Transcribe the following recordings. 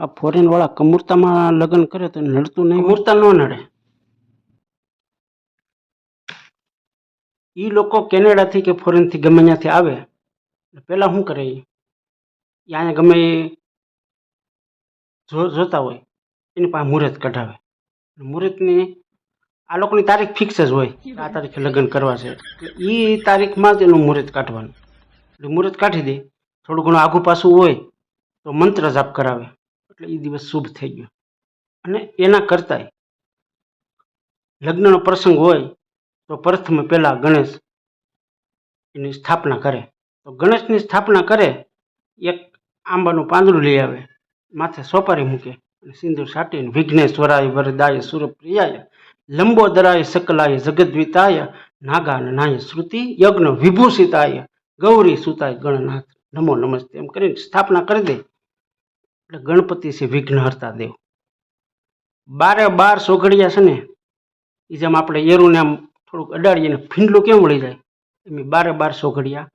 આ ફોરેન વાળા કમૂરતામાં લગ્ન કરે તો નડતું નહીં? મૂર્તા ન નડે. એ લોકો કેનેડાથી કે ફોરેનથી ગમે ત્યાંથી આવે. પહેલાં શું કરે એ અહીંયા ગમે એ જોતા હોય. એની પાસે મુહૂર્ત કઢાવે. મુહૂર્તની આ લોકોની તારીખ ફિક્સ જ હોય. આ તારીખે લગ્ન કરવા છે. એ તારીખમાં જ એનું મુહૂર્ત કાઢવાનું. એટલે મુહૂર્ત કાઢી દે. થોડું ઘણું આઘું પાછું હોય તો મંત્ર જાપ કરાવે. એટલે એ દિવસ શુભ થઈ ગયો. અને એના કરતાંય લગ્નનો પ્રસંગ હોય તો પ્રથમ પહેલાં ગણેશ એની સ્થાપના કરે. તો ગણેશની સ્થાપના કરે, એક આંબાનું પાંદડું લઈ આવે, માથે સોપારી મૂકે, અને સિંદુર સાટીને વિઘ્નેશ્વરાય વરદાય સુરપ્રિયાય, લંબોદરાય સકલાય જગદ્વિતાય નાગા નાય શ્રુતિ, યજ્ઞ વિભૂષિતાય, ગૌરી સુતાય ગણનાથ. નમો નમસ્તે એમ કરીને સ્થાપના કરી દે. એટલે ગણપતિ છે વિઘ્નહર્તા દેવ. બારે બાર સોઘડિયા છે ને એ જેમ આપણે એરુને આમ થોડુંક અડાડીએ ને ફીંડલું કેમ વળી જાય? એમ બારે બાર સોઘડિયા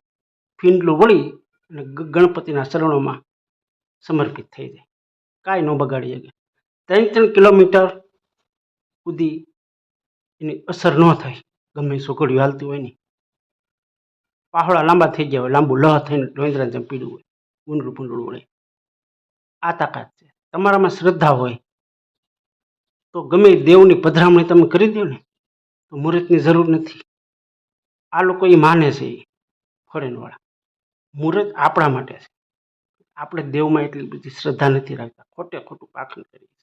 ફીંડલું વળી અને ગણપતિના ચરણોમાં સમર્પિત થઈ જાય. કાંઈ ન બગાડી શકે ત્રણ ત્રણ કિલોમીટર સુધી એની અસર ન થાય, ગમે સોઘડિયું હાલતી હોય ને. પાહોળા લાંબા થઈ ગયા હોય, લાંબુ લહ થઈને લોંદરાને જેમ પીડ્યું હોય ગુંડળું પૂંડળું વળે. આ તાકાત છે. તમારામાં શ્રદ્ધા હોય, તો ગમે દેવની પધરામણી તમે કરી દો ને, તો મુહૂર્તની જરૂર નથી. આ લોકો એ માને છે એ ફોરેનવાળા. મુહૂર્ત આપણા માટે છે. આપણે દેવમાં એટલી બધી શ્રદ્ધા નથી રાખતા. ખોટે ખોટું પાખંડ કરીએ.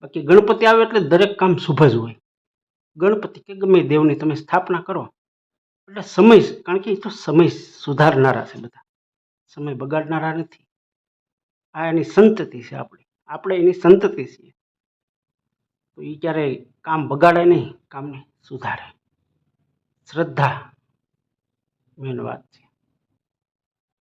બાકી ગણપતિ આવે એટલે દરેક કામ શુભ જ હોય. ગણપતિ કે ગમે દેવની તમે સ્થાપના કરો, એટલે સમય કારણ કે એ તો સમય સુધારનારા છે બધા. સમય બગાડનારા નથી. આ એની સંતતિ છે આપણી. આપણે એની સંતતિ છીએ. તો એ ક્યારેય કામ બગાડે નહીં, કામને સુધારે. શ્રદ્ધા, મેન વાત છે.